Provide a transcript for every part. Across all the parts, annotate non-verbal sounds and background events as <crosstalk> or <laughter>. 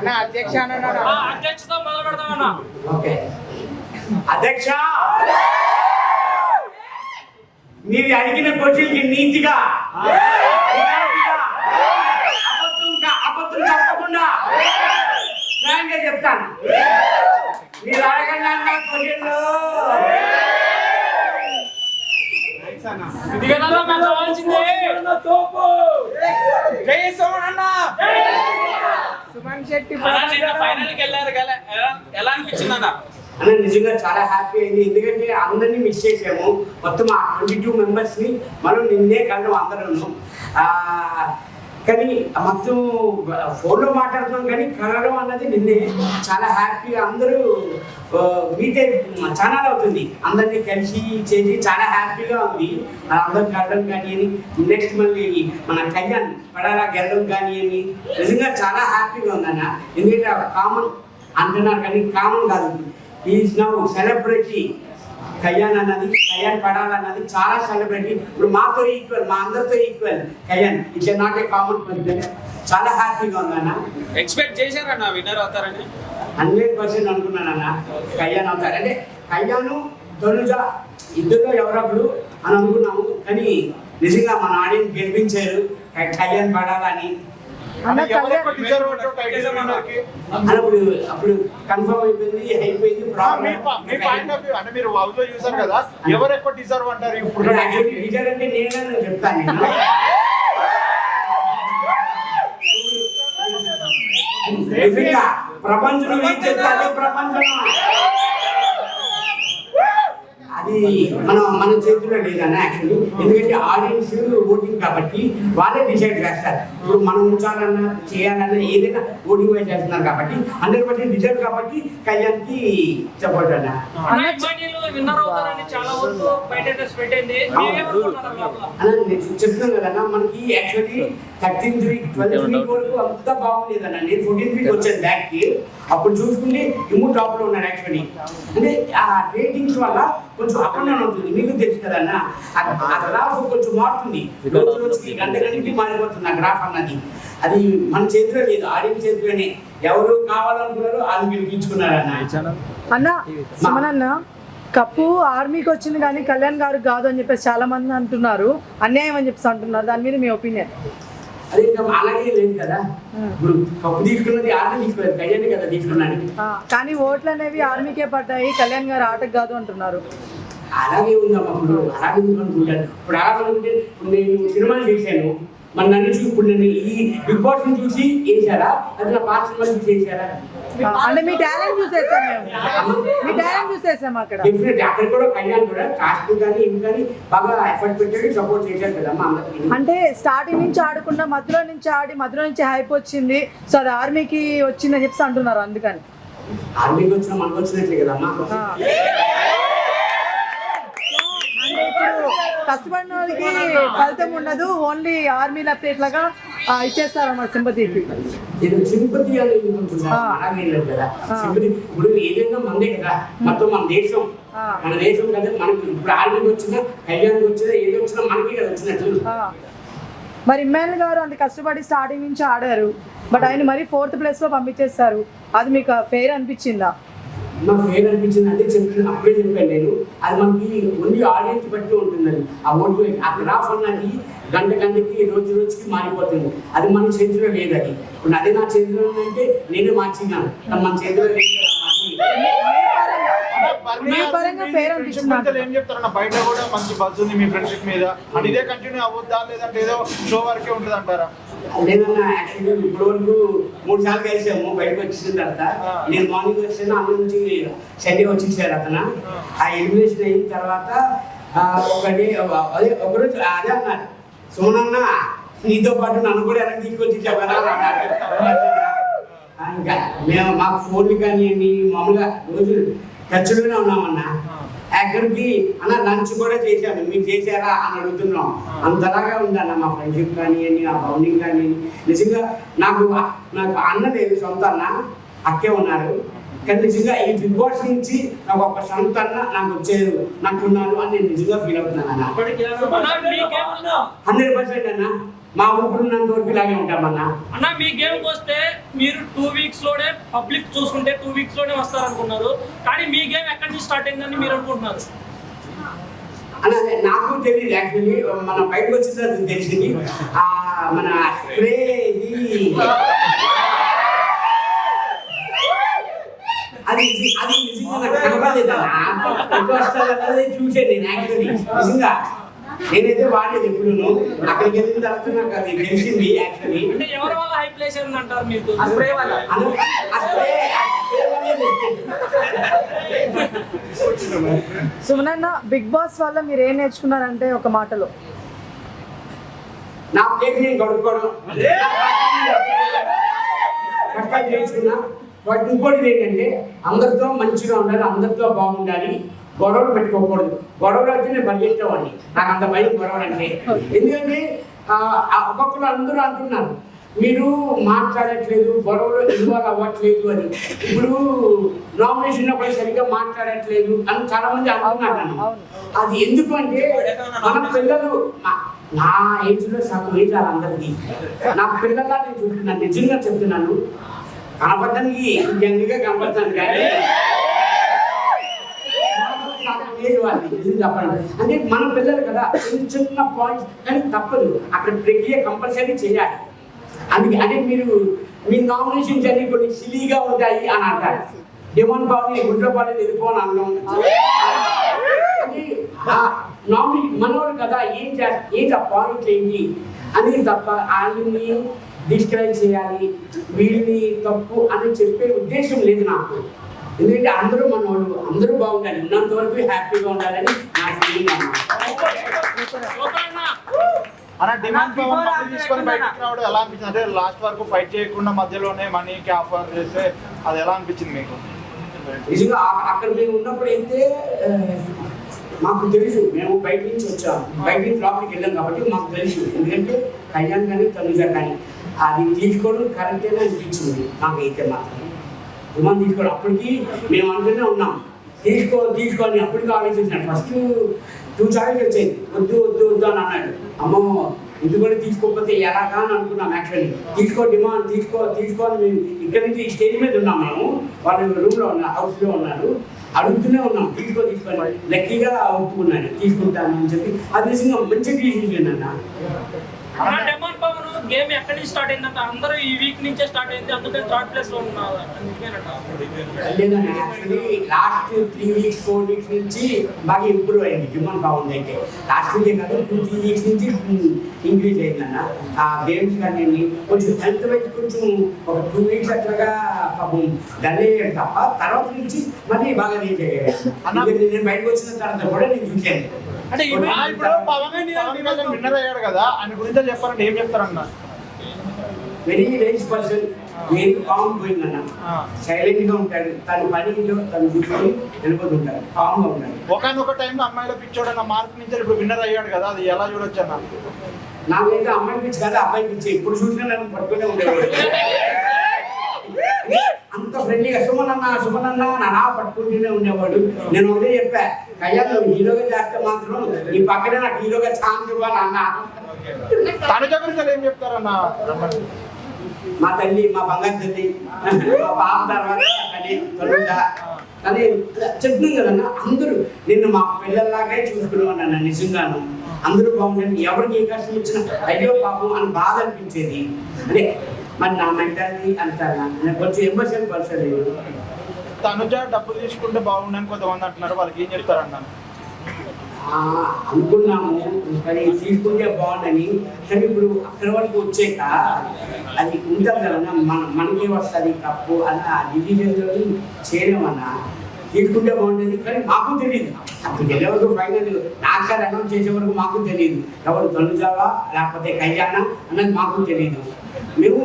అన్న అధ్యక్ష అధ్యక్షతో మొదలు ఓకే. అధ్యక్ష! మీరు అడిగిన క్వశ్చన్కి నీతిగా అబద్ధం చెప్పకుండా చెప్తాను. మీరు అడగండి అన్న క్వశ్చన్లు ఇది కదా మాకు కావాల్సింది జై సోమన్ శెట్టి ఫైనల్కి వెళ్ళారు కదా. ఎలా- ఎలా అనిపించింది అన్న? అన్న నిజంగా చాలా హ్యాపీ అయింది. ఎందుకంటే అందరినీ మిస్ చేసాము మొత్తం ఆ ట్వంటీ టూ మెంబర్స్ని మనం నిన్నే కలడం అందరూ కానీ మొత్తం ఫోన్లో మాట్లాడుతున్నాం కానీ కలవడం అన్నది నిన్నే చాలా హ్యాపీగా అందరూ మీతే చాలా అవుతుంది. అందరినీ కలిసి చేసి చాలా హ్యాపీగా ఉంది. అందరూ కలడం కానీ నెక్స్ట్ మళ్ళీ మన కళ్యాణ్ పడాలా గెలడం కానీ నిజంగా చాలా హ్యాపీగా ఉందన్న ఎందుకంటే కామన్ అంటున్నారు కానీ కామన్ కాదు. ఈజ్ నౌ సెలబ్రిటీ కళ్యాణ్ అన్నది కళ్యాణ్ పడాల్ అన్నది చాలా సెలబ్రిటీ ఇప్పుడు మాతో ఈక్వల్ మా అందరితో equal Kalyan it's not a common person చాలా హ్యాపీగా ఉందన్న ఎక్స్పెక్ట్ చేశారన్న విన్నర్ అవుతారని? హండ్రెడ్ పర్సెంట్ అనుకున్నానన్న కళ్యాణ్ అవుతారు అంటే కళ్యాణ్ తనుజ ఇద్దరులో ఎవరప్పుడు అని అనుకున్నాము. కానీ నిజంగా మన ఆడియన్స్ గెలిపించారు. క- కళ్యాణ్ పడాలని అన్నప్పుడు అప్పుడు కన్ఫర్మ్ అయిపోయింది అయిపోయింది మీరు హౌస్లో చూసారు కదా ఎవరు ఎక్కువ డిజర్వ్ అంటారు ఇప్పుడు టీచర్ అంటే నేనే నేను చెప్తాను. ప్రపంచం ఏం చెప్తారో ప్రపంచం మనం మన చేతిలో లేదన్న యాక్చువల్లీ ఎందుకంటే ఆడియన్స్ ఓటింగ్ కాబట్టి వాళ్ళే డిసైడ్ చేస్తారు. ఇప్పుడు మనం ఉంచాలన్నా చేయాలన్నా ఏదైనా ఓటింగ్ వైజ్ చేస్తున్నారు కాబట్టి హండ్రెడ్ పర్సెంట్ డిసైడ్ కాబట్టి కళ్యాణ్కి సపోర్ట్ అన్న. చెప్తున్నాను కదన్నా మనకి actually thirteenth week twelfth week వరకు అంతా బాగుండేదన్న నేను ఫోర్టీన్త్ వీక్ వచ్చాను బ్యాక్కి. అప్పుడు చూసుకుంటే ఇమ్ము టాప్లో ఉన్నాడు యాక్చువల్లీ అంటే ఆ రేటింగ్స్ వల్ల కొంచెం అవుతుంది మీకు తెలుసు కదన్నా? ఆ- గ్రాఫ్ కొంచెం మారుతుంది రోజు రోజుకి గంట గంటకి మారిపోతుంది ఆ గ్రాఫ్ అన్నది. అది మన చేతిలో లేదు. ఆడియన్స్ చేతిలోనే. ఎవరు కావాలనుకున్నారో వాళ్ళు అన్న కప్పు ఆర్మీకి వచ్చింది కానీ కళ్యాణ్ గారికి కాదు అని చెప్పేసి చాలా మంది అంటున్నారు. అన్యాయం అని చెప్పేసి అంటున్నారు. దాని మీద మీ ఒపీనియన్? అదే ఇంకా అలాగే లేదు కదా. ఇప్పుడు కప్పు తీసుకున్నది ఆర్మీ తీసుకోలేదు కళ్యాణ్ కదా తీసుకున్నాడు కానీ ఓట్లు అనేవి ఆర్మీకే పడ్డాయి. కళ్యాణ్ గారు ఆటకు కాదు అంటున్నారు. అలాగే ఇప్పుడు అలాగే ఉంది అనుకుంటాను ఇప్పుడు అలా అనుకుంటే ఇప్పుడు నేను సినిమాలు చేశాను. మరి నన్ను చూసి ఇప్పుడు నేను ఈ బిగ్ బాస్ని చూసి చేశారా? అది నా పాత సినిమాలు చూసి చేశారా? అంటే మీ టాలెంట్ చూసేసాం మీ టాలెంట్ చూసేసాం అక్కడ. డెఫినెట్ అక్కడ కూడా కళ్యాణ్ కూడా కాస్ట్ కానీ ఇవి కానీ బాగా ఎఫర్ట్ పెట్టాడు సపోర్ట్ కదమ్మా అందరికి. అంటే స్టార్టింగ్ నుంచి ఆడకుండా మధ్యలో నుంచి ఆడి మధ్యలో నుంచి హైప్ వచ్చింది. సో అది ఆర్మీకి వచ్చిందని చెప్పేసి అంటున్నారు అందుకని. ఆర్మీకి వచ్చిన మనకు వచ్చినట్లే కదమ్మా ఆ. అంటే కష్టపడిన వాళ్ళకి ఫలితం ఉండదు. ఓన్లీ ఆర్మీ లేకపోతే ఇట్లాగా ఆ, ఇచ్చేస్తారు అన్నమాట సింపతికి. సింపతి అనేది ఇప్పుడు ఏదైనా మందే కదా. మొత్తం మన దేశం. ఆ. మన దేశం కదా. మనకి ఇప్పుడు ఆర్మీకి కళ్యాణ్కి వచ్చినా ఏది వచ్చినా మనకి కదా వచ్చినట్లు. మరి ఇమ్మాయిల్ గారు అంత కష్టపడి స్టార్టింగ్ నుంచి ఆడారు. బట్ ఆయన మరి ఫోర్త్ ప్లేస్లో పంపించేస్తారు. అది మీకు ఫెయిర్ అనిపించిందా? నాకు ఫెయిర్ అనిపించింది అంటే చెప్తున్నాను అప్పుడే చెప్పాను నేను. అది మనకి ఓన్లీ ఆడియన్స్ బట్టి ఉంటుంది అది ఆ ఓటు ఆ గ్రాఫ్ అన్నది గంట గంటకి రోజు రోజుకి మారిపోతుంది. అది మన చేతిలో లేదు అది ఇప్పుడు అదే నా చేతిలో ఉందంటే నేనే మార్చినాను. మన చేతిలో లేదు మీ పరంగా. ఏం చెప్తారన్న బయట కూడా మంచి బజ్ ఉంది మీ ఫ్రెండ్షిప్ మీద. అంటే ఇదే కంటిన్యూ అవ్వద్దా లేదంటే ఏదో షో వరకే ఉంటుంది అంటారా లేదన్నా యాక్చువల్లీ ఇప్పుడు వరకు మూడు సార్లు కలిసాము బయటకు వచ్చిన తర్వాత. నేను మార్నింగ్ వచ్చాను అన్న నుంచి సండే వచ్చేసారు అతను. ఆ. ఎలిమినేషన్ అయిన తర్వాత ఆ, ఒకటి అదే ఒకరోజు అదే అన్నారు సోనన్న నీతో పాటు నన్ను కూడా వెనక్కి తీసుకొచ్చి చెప్పారా ఇంకా మేము మాకు ఫోన్లు కానివ్వండి మామూలుగా రోజు టచ్లోనే ఉన్నామన్నా అక్కడికి అన్న లంచ్ కూడా చేశాను. మీరు చేశారా అని అడుగుతున్నాం. అంతలాగా ఉందన్న మా ఫ్రెండ్షిప్ కానివ్వండి ఆ బౌండింగ్ కానివ్వండి. నిజంగా నాకు నాకు అన్న లేదు సొంత అన్న. అక్కే ఉన్నారు. కానీ నిజంగా ఈ బిగ్ బాస్ నుంచి నాకు ఒక సొంత అన్న నాకు వచ్చారు. నాకు ఉన్నారు అని నేను నిజంగా ఫీల్ అవుతున్నాను అన్న. హండ్రెడ్ పర్సెంట్ అన్న. మా ఊపిరి ఉన్నంత వరకు ఇలాగే ఉంటామన్నా అన్న. మీ గేమ్కి వస్తే మీరు టూ వీక్స్లోనే పబ్లిక్ చూసుకుంటే టూ వీక్స్లోనే వస్తారనుకున్నారు. కానీ మీ గేమ్ ఎక్కడి నుంచి స్టార్ట్ అయిందని మీరు అనుకుంటున్నారు? అలా నాకు తెలియదు యాక్చువల్లీ మనం బయటకు వచ్చిన తర్వాత తెలిసింది. ఆ, మన స్ప్రే అది అది నిజంగా నాకు కనపడలేదు <laughs> చూసాను నేను యాక్చువల్లీ నిజంగా. నేనైతే వాడేది ఎప్పుడు అక్కడికి వెళ్ళిన తర్వాత నాకు అది తెలిసింది యాక్చువల్లీ అంటే ఎవరి వల్ల హై ప్లేస్ అయింది అంటారు మీకు? ఆ స్ప్రే వల్ల. అను- ఆ స్ప్రే ఆ స్ప్రే వల్లే తెలిసింది. సుమనన్న బిగ్ బాస్ వల్ల మీరు ఏం నేర్చుకున్నారంటే ఒక మాటలో? నా ప్లేట్ నేను కడుక్కోవడం నేర్చుకున్నా. వాటి ఇంకోటి ఏంటంటే అందరితో మంచిగా ఉండాలి అందరితో బాగుండాలి. గొడవలు పెట్టుకోకూడదు. గొడవలు అయితే నేను పరిగెత్తేవాడిని నాకు అంత భయం గొడవలు అంటే. ఎందుకంటే ఒక్కొక్కరు అందరూ అంటున్నారు. మీరు మాట్లాడట్లేదు గొడవలు ఇన్వాల్వ్ అవ్వట్లేదు అని. ఇప్పుడు నామినేషన్ అప్పుడు సరిగ్గా మాట్లాడట్లేదు అని చాలా మంది అంటున్నారు. అది ఎందుకు అంటే మన పిల్లలు నా- ఏజ్లో సగం ఏజ్ వాళ్ళందరికీ నా పిల్లలా నేను చూస్తున్నాను నిజంగా చెప్తున్నాను. కనపడడానికి యంగ్గా కనపడతాను కానీ ఏజ్ వాళ్ళది నిజం అంటే మన పిల్లలు కదా చిన్న చిన్న పాయింట్స్ కానీ తప్పదు. అక్కడ ప్రక్రియ కంపల్సరీ చేయాలి. అందుకే అంటే మీరు మీ నామినేషన్స్ అన్ని కొన్ని సిలీగా ఉంటాయి అని అంటారు. డిమాండ్ బాబుని గుండ్ర బాబు వెళ్ళిపోని అన్నాం. నామినీ మనోడు కదా ఏం చేస్తా ఏంటి ఆ పాయింట్ ఏంటి? అని తప్ప వాళ్ళని డిస్క్రైబ్ చేయాలి. వీళ్ళని తప్పు అని చెప్పే ఉద్దేశం లేదు నాకు. ఎందుకంటే అందరూ మనోడు అందరూ బాగుండాలి. ఉన్నంత వరకు హ్యాపీగా ఉండాలని నా ఫీలింగ్ అన్న డిమాండ్ పవన్ తీసుకొని? బయటకు రావడం ఎలా అనిపించింది? అంటే లాస్ట్ వరకు ఫైట్ చేయకుండా మధ్యలోనే మనీకి ఆఫర్ చేస్తే అది ఎలా అనిపించింది మీకు? నిజంగా అక్కడ మేము ఉన్నప్పుడు అయితే మాకు తెలుసు మేము బయట నుంచి వచ్చాము. బయట నుంచి లోపలికి వెళ్ళాం కాబట్టి మాకు తెలుసు. ఎందుకంటే కళ్యాణ్ కానీ తనుజ కానీ అది తీసుకోవడం కరెక్టేనా అనిపించింది? నాకైతే మాత్రం. విమానం తీసుకోవడం అప్పటికి మేము అనుకునే ఉన్నాం. తీసుకో తీసుకోని అప్పటికి ఆలోచించాను. ఫస్ట్ టూ చాయిస్ వచ్చేది వద్దు వద్దు వద్దు అని అన్నాడు. అమ్మో ఇది కూడా తీసుకోకపోతే ఎలాగా అని అనుకున్నాం యాక్చువల్లీ తీసుకో డిమాండ్ తీసుకో తీసుకో అని మేము ఇక్కడి నుంచి ఈ స్టేజ్ మీద ఉన్నాం మేము. వాళ్ళు రూమ్లో ఉన్నారు హౌస్లో ఉన్నారు. అడుగుతూనే ఉన్నాం తీసుకో తీసుకొని లక్కీగా ఒప్పుకున్నాను తీసుకుంటాను అని చెప్పి. అది నిజంగా మంచి డిసిజన్ అన్న. గేమ్ ఎక్కడి నుంచి స్టార్ట్ అయిందంట అందరూ ఈ వీక్ నుంచే స్టార్ట్ అయింది. అందుకని థర్డ్ ప్లేస్లో ఉన్నారు last three weeks four weeks నుంచి బాగా ఇంప్రూవ్ అయింది. హ్యూమన్ బాగుంది అయితే లాస్ట్ వీకే కాదు టూ త్రీ వీక్స్ నుంచి ఇంక్రీజ్ అయిందన్న. ఆ గేమ్స్ కానీ కొంచెం హెల్త్ వైజ్ కొంచెం ఒక టూ వీక్స్ అట్లాగా పాపం డల్ అయ్యాడు తప్ప తర్వాత నుంచి మళ్ళీ బాగా రీచ్ అయ్యాడు. నేను బయటకు వచ్చిన తర్వాత కూడా నేను చూశాను. అంటే ఇప్పుడు పవన్ విన్నర్ అయ్యాడు కదా ఆయన గురించి చెప్పారంటే ఏం చెప్తారన్న? Very nice person very calm going అన్న. సైలెంట్గా ఉంటాడు. తన పనిలో తను చూసుకొని వెళ్ళిపోతుంటాడు కామ్గా ఉంటాడు. ఒకనొక టైంలో అమ్మాయిల పిచ్చోడు అన్న మార్క్ నుంచి ఇప్పుడు విన్నర్ అయ్యాడు కదా అది ఎలా చూడొచ్చు అన్న నాకైతే అమ్మాయి పిచ్చి కాదు అబ్బాయి పిచ్చి. ఎప్పుడు చూసినా నన్ను పట్టుకునే ఉండేవాడు. అంత ఫ్రెండ్లీగా సుమన్ అన్న సుమన్ అన్న అని అలా పట్టుకుంటూనే ఉండేవాడు. నేను ఒకటే చెప్పా కయ్యా నువ్వు హీరోగా చేస్తే మాత్రం నీ పక్కనే నాకు హీరోగా ఛాన్స్ ఇవ్వాలి అన్న. ఏం చెప్తారన్న? మా తల్లి మా బంగారు తల్లి మా పాప తర్వాత కానీ చెప్తున్నాం కదన్న అందరూ నిన్ను మా పిల్లల్లాగే అన్న నిజంగాను. అందరూ బాగుండండి. ఎవరికి ఏ కష్టం వచ్చినా అయ్యో పాపం అని బాధ అనిపించేది. అంటే మరి నా మెంటాలిటీ అంటారా? నేను కొంచెం ఎమోషన్ నేను తనుజ డబ్బులు తీసుకుంటే బాగుండని కొంతమంది అంటున్నారు. వాళ్ళకి ఏం చెప్తారన్న ఆ, అనుకున్నాము. కానీ తీసుకుంటే బాగుండని. కానీ ఇప్పుడు అక్కడ వరకు వచ్చాక అది ఉంటుంది కదా మన మనకే వస్తుంది తప్పు అని ఆ డిసిజన్లోని చేరామన్నా. తీసుకుంటే బాగుండేది. కానీ మాకు తెలియదు అప్పుడు వెళ్ళే వరకు ఫైనల్ నాకు సార్ అనౌన్స్ చేసే వరకు మాకు తెలియదు ఎవరు తనుజావా లేకపోతే కళ్యాణ అన్నది మాకు తెలియదు మేము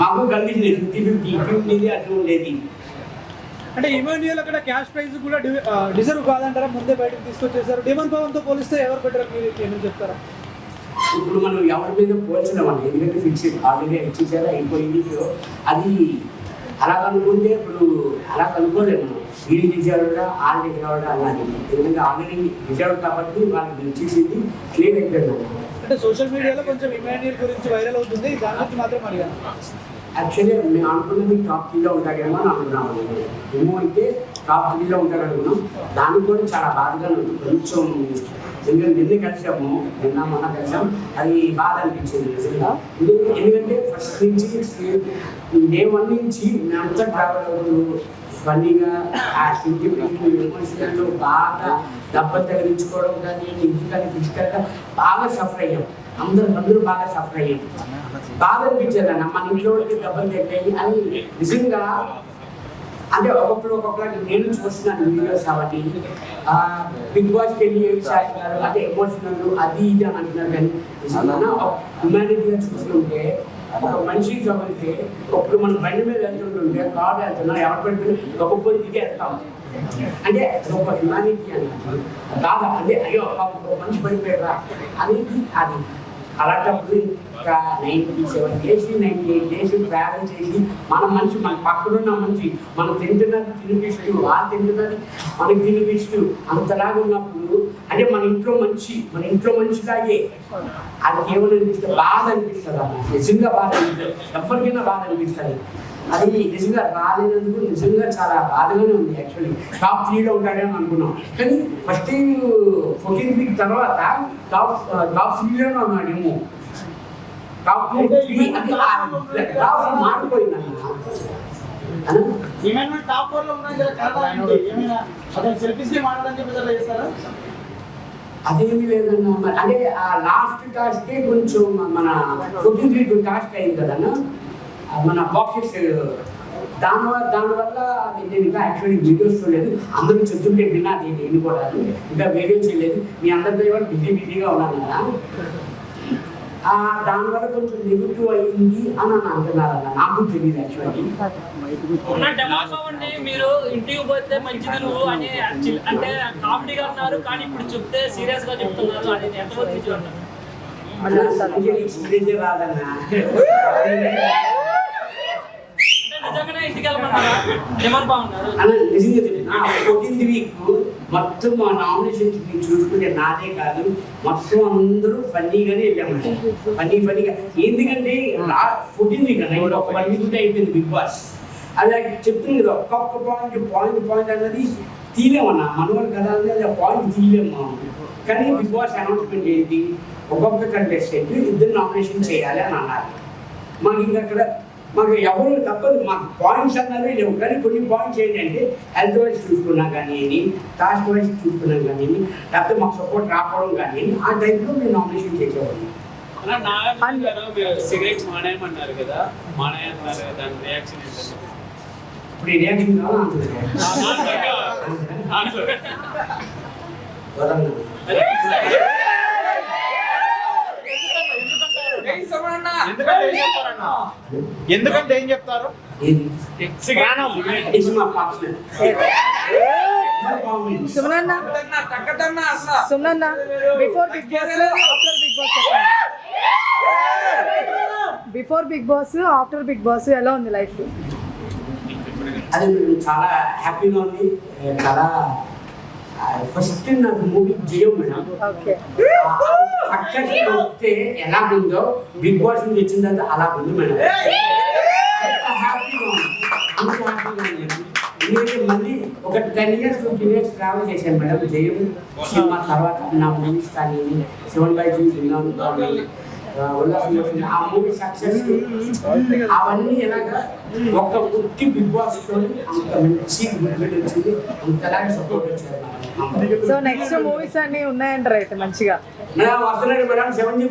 మాకు కండిషన్ ఫిఫ్టీ ఫిఫ్టీ ఇటు ఉండేది అటు ఉండేది. అంటే ఇమాన్యుయల్ అక్కడ క్యాష్ ప్రైజ్ కూడా డిజర్వ్ కాదంటారా? ముందే బయటకు తీసుకొచ్చేసారు డిమాండ్ పవన్తో పోలిస్తే ఎవరు బెటర్ మీరు ఏమని చెప్తారా? ఇప్పుడు మనం ఎవరి మీద పోల్చినామండి ఎందుకంటే ఫిక్స్ ఆల్రెడీ ఇచ్చేసారా అయిపోయింది. అది అలా అనుకుంటే ఇప్పుడు అలా మనం. వీళ్ళు డిజర్వ్డా వాళ్ళు డిజర్వ్డా అన్నది ఎందుకంటే ఆల్రెడీ డిజర్వ్ కాబట్టి వాళ్ళకి ఇచ్చేసింది క్లియర్ అయిపోయింది. అంటే సోషల్ మీడియాలో కొంచెం ఇమాన్యుయల్ గురించి వైరల్ అవుతుంది. దాని గురించి మాత్రం అడిగాను. యాక్చువల్లీ మేము అనుకున్నది టాప్ త్రీలో ఉంటాడేమో అని అనుకున్నాము ఏమో అయితే టాప్ త్రీలో ఉంటాడు అనుకున్నాం దానికి కూడా చాలా బాధగా కొంచెం ఎందుకంటే నిన్న కలిసాము నిన్న మొన్న కలిసాం. అది బాధ అనిపించింది నిజంగా. ఎందు- ఎందుకంటే ఫస్ట్ నుంచి డే వన్ నుంచి మేమంతా ట్రావెల్ అవుతూ ఫన్నీగా ఆ సిటీ ఎమోషనల్ బాగా దెబ్బ తగిలించుకోవడం కానీ ఇంటి కానీ ఫిజికల్గా బాగా సఫర్ అయ్యాం. అందరూ అందరూ బాగా సఫర్ అయ్యాం. బాగా అనిపించేది అన్న మన ఇంట్లో వాళ్ళకి దెబ్బలు తగ్గాయి అని నిజంగా అంటే ఒకప్పుడు ఒక్కొక్కరికి నేను చూస్తున్నాను వీడియోస్ అవన్నీ బిగ్ బాస్కి వెళ్ళి ఏమి చేస్తున్నారు అంటే ఎమోషనల్ అది ఇది అని అంటున్నారు కానీ హ్యుమానిటీగా చూస్తుంటే మనిషి చదివితే ఇప్పుడు మనం బండి మీద వెళ్తుంటుంటే కార్ వెళ్తున్నా ఎవరు పెట్టుకుని ఒక్కొక్కరు దిగేస్తాం అంటే గొప్ప హ్యుమానిటీ అన్నది కాదా? అంటే అయ్యో పాపం మనిషి పడిపోయారా అనేది అది. అలాంటప్పుడు ఇంకా ninety seven days ninety eight days travel చేసి మన మనిషి మన పక్కనున్న మనిషి మనం తింటున్నది తినిపిస్తూ వాళ్ళు తింటున్నది మనకి తినిపిస్తూ అంతలాగా ఉన్నప్పుడు అంటే మన ఇంట్లో మంచి మన ఇంట్లో మంచిలాగే అది కేవలం అనిపిస్తే బాధ అనిపిస్తుంది అన్న నిజంగా బాధ అనిపిస్తుంది. ఎవరికైనా బాధ అనిపిస్తుంది. అది నిజంగా రాలేనందుకు నిజంగా చాలా బాధగానే ఉంది యాక్చువల్లీ టాప్ త్రీలో ఉంటాడేమో అనుకున్నాం. కానీ ఫస్ట్ ఫోర్టీన్ వీక్ తర్వాత టాప్ టాప్ త్రీలోనే ఉన్నాడేమో. టాప్ టూ త్రీ అది మారిపోయింది అన్న. ఏమైనా టాప్ ఫోర్లో ఉన్నాయి కదా కారణం ఏంటి? ఏమైనా అతను సెల్ఫీస్కి మాట్లాడని చెప్పి అట్లా చేస్తారా? అదేమి లేదన్న. మరి అంటే ఆ లాస్ట్ టాస్క్ కొంచెం మన ఫోర్టీన్ వీక్ టాస్క్ అయింది కదన్న మన బాక్సెస్ దానివల్ల దానివల్ల అది నేను ఇంకా యాక్చువల్లీ వీడియోస్ చూడలేదు. అందరూ చెప్తుంటే విన్నా అది నేను కూడా ఇంకా వీడియో చేయలేదు మీ అందరితో కూడా బిజీ బిజీగా ఉన్నాను కదా. ఆ, దానివల్ల కొంచెం నెగిటివ్ అయింది అని అని అంటున్నారు అన్న నాకు తెలియదు యాక్చువల్లీ మీరు ఇంటికి పోతే మంచిది నువ్వు అని అంటే కామెడీగా అన్నారు కానీ ఇప్పుడు చెప్తే సీరియస్గా చెప్తున్నారు అది ఎంతవరకు నిజం అంటారు? సీరియస్ రాదన్నా <laughs> అంటే నిజంగానే ఇంటికి వెళ్ళమన్నారా ఏమని బాగున్నారు అలా నిజంగా చెప్తున్నా. ఫోర్టీన్త్ వీక్ మొత్తం మా నామినేషన్ మీరు చూసుకుంటే నాదే కాదు. మొత్తం అందరూ ఫన్నీగానే వెళ్ళాము. ఫన్నీ ఫన్నీగా. ఎందుకంటే ఫోర్టీన్ వీక్ అన్న ఇప్పుడు ఒక వన్ వీక్ అయిపోయింది బిగ్ బాస్. అలా చెప్తుంది కదా ఒక్కొక్క పాయింట్ పాయింట్ పాయింట్ అన్నది తీయలేమన్నా మనవాళ్ళు కదా అనేది ఆ పాయింట్ తీయలేము మనం. కానీ బిగ్ బాస్ అనౌన్స్మెంట్ ఏంటి? ఒక్కొక్క కంటెస్టెంట్ ఇద్దరు నామినేషన్ చేయాలి అని అన్నారు. మాకు ఇంకా అక్కడ మాకు ఎవరు తప్పదు మాకు పాయింట్స్ అన్నవి లేవు. కానీ కొన్ని పాయింట్స్ ఏంటంటే హెల్త్ వైజ్ చూసుకున్నా కానీ కాస్ట్ వైజ్ చూసుకున్నా కానీ లేకపోతే మాకు సపోర్ట్ రాకపోవడం కానీ ఆ టైంలో మేము నామినేషన్ చేసేవాళ్ళం. సిగరెట్స్ మానేయమన్నారు కదా మానేయన్నారు దాని రియాక్షన్ ఏంటంటే? ఇప్పుడు రియాక్షన్ కావాలా జై సుమనన్న ఎందుకంటే ఏం చెప్తారు? సుమనన్న. సుమనన్న before Bigg Boss after Bigg Boss before Bigg Boss after Bigg Boss ఎలా ఉంది లైఫ్ అది మేము చాలా హ్యాపీగా ఉంది. చాలా ఫస్ట్ నాకు మూవీ జయం మేడం. ఓకే. సక్సెస్ వస్తే ఎలా ఉందో బిగ్ బాస్ నుంచి వచ్చిన తర్వాత అలా ఉంది మేడం. ఎందుకంటే మళ్ళీ ఒక ten years fifteen years travel చేశాను మేడం. జయం సినిమా తర్వాత నా మూవీస్ కానీ సెవెన్ బై టూ విన్నాను ఆ, మూవీ సక్సెస్ అవన్నీ ఎలాగా ఒక ముక్కి బిగ్ బాస్ తోని అంత మంచి వచ్చింది సపోర్ట్ వచ్చారు సో నెక్స్ట్ మూవీస్ అన్ని ఉన్నాయంటారు అయితే మంచిగా. మేడం వస్తున్నాడు మేడం సెవెన్ జీ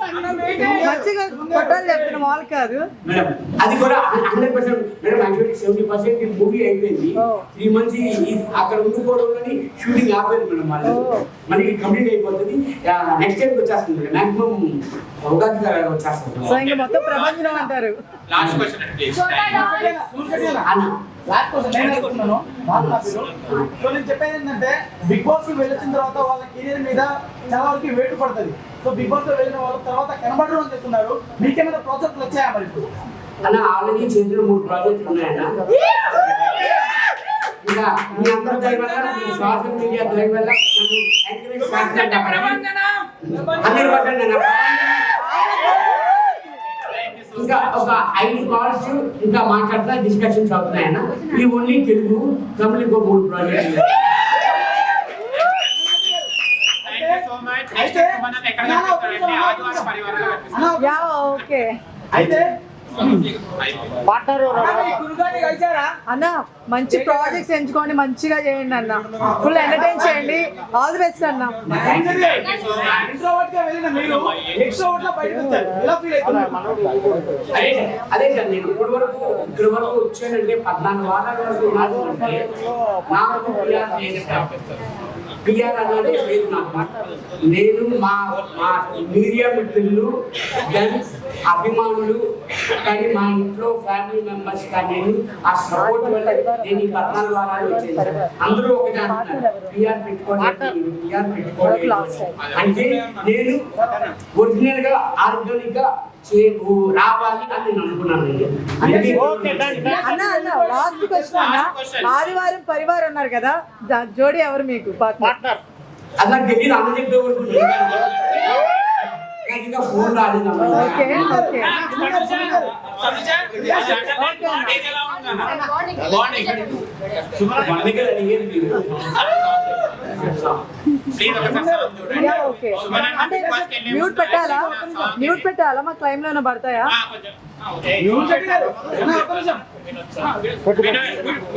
మంచిగా కొట్టాలి చెప్తున్న మాల్ కాదు. మేడం అది కూడా hundred percent. Madam actually seventy percent movie అయిపోయింది. త్రీ మంత్స్ అక్కడ ఉండిపోవడంలోని షూటింగ్ ఆపేది మేడం వాళ్ళు. మనకి కంప్లీట్ అయిపోతుంది. నెక్స్ట్ టైం వచ్చేస్తుంది మేడం. మాక్సిమం ఉగాది వచ్చేస్తుంది సో ఇంకా మొత్తం ప్రపంచం అంటారు. లాస్ట్ క్వశ్చన్ లాస్ట్ కోసం నేను అనుకుంటున్నాను. సో నేను చెప్పేది ఏంటంటే బిగ్ బాస్కి వెళ్ళిన తర్వాత వాళ్ళ కెరీర్ మీద చాలా వరకు వేటు పడుతుంది. సో బిగ్ బాస్లో వెళ్ళిన వాళ్ళ తర్వాత కనబడరు అని చెప్తున్నారు. మీకేమైనా ప్రాజెక్టులు వచ్చాయా మరి? ఇప్పుడు అన్న ఆల్రెడీ చేతిలో మూడు ప్రాజెక్టులు ఉన్నాయన్న. ఇంకా మీ అందరి దయ వల్ల మీ సోషల్ మీడియా దయ వల్ల నన్ను ఎంకరేజ్ చేస్తున్నారు. హండ్రెడ్ పర్సెంట్ అన్న ఇంకా ఒక ఐదు కాల్స్ ఇంకా మాట్లాడతా డిస్కషన్స్ అవుతున్నాయన్న ఈ ఓన్లీ తెలుగు తమిళ ఇంకో మూడు ప్రాజెక్టులు thank you so much next మనం ఎక్కడ కనిపిస్తారంటే ఆదివారం పరివారంలో కనిపిస్తాం యా ఓకే. అయితే అన్న మంచి ప్రాజెక్ట్స్ ఎంచుకొని మంచిగా చేయండి అన్న. ఫుల్ ఎంటర్టైన్ చేయండి. ఆల్ ది బెస్ట్ అన్న. ఇంట్రోవర్ట్గా వెళ్ళిన మీరు ఎక్స్ట్రోవర్ట్గా బయటకు వచ్చారు ఎలా ఫీల్ అవుతున్నారు అదే నేను ఇప్పటి వరకు ఇక్కడి వరకు వచ్చానంటే పద్నాలుగు వారాల వరకు ఉన్నాను. అంటే నాకు పిఆర్ లేదు సార్. పిఆర్ అన్నది లేదు నాకు నేను మా మా మీడియా మిత్రులు దెన్ అభిమానులు కానీ మా ఇంట్లో ఫ్యామిలీ మెంబర్స్ కానీ ఆ సపోర్ట్ వల్ల నేను ఈ పద్నాలుగు వారాలు వచ్చాను సార్. అందరూ ఒకటి అంటున్నారు. పిఆర్ పెట్టుకోలేదు పిఆర్ పెట్టుకోలేదు అంటే నేను ఒరిజినల్గా ఆర్గానిక్గా చేకు రావాలి అని నేను అనుకున్నాను అందుకే అన్న అన్న లాస్ట్ క్వశ్చన్ అన్న. ఆదివారం పరివారం ఉన్నారు కదా జోడి ఎవరు మీకు? పార్ట్నర్ నాకు తెలియదు అన్న. నాకు ఇంకా ఫోన్ రాలేదు మ్యూట్ పెట్టాలా? మ్యూట్ పెట్టాలా? మా క్లైమ్లో పడతాయా.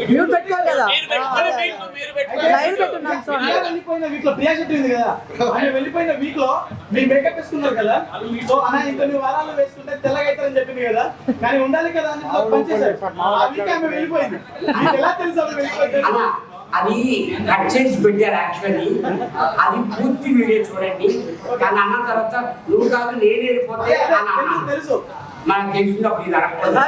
మ్యూట్ పెట్టుకోవాలి కదా. లైవ్ పెట్టున్నాం సో ప్రియా వెళ్ళిపోయిన వీక్లో ప్రియా శెట్టి ఉంది కదా వెళ్ళిపోయిన వీక్లో మీ మేకప్ వేసుకున్నారు కదా? సో అన్న ఇంకొన్ని వారాలు వేసుకుంటే తెల్లగా అవుతారని చెప్పింది కదా? కానీ ఉండాలి కదా అని పనిచేశారు ఆమె వెళ్ళిపోయింది. మీకు ఎలా తెలుసు ఆమె వెళ్ళిపోయింది? అది కట్ చేసి పెట్టారు యాక్చువల్లీ అది పూర్తి వీడియో చూడండి. కానీ అన్న తర్వాత నువ్వు కాదు నేను వెళ్ళిపోతే తెలుసు మనకు తెలిసినప్పుడు ఇది అడగకూడదు.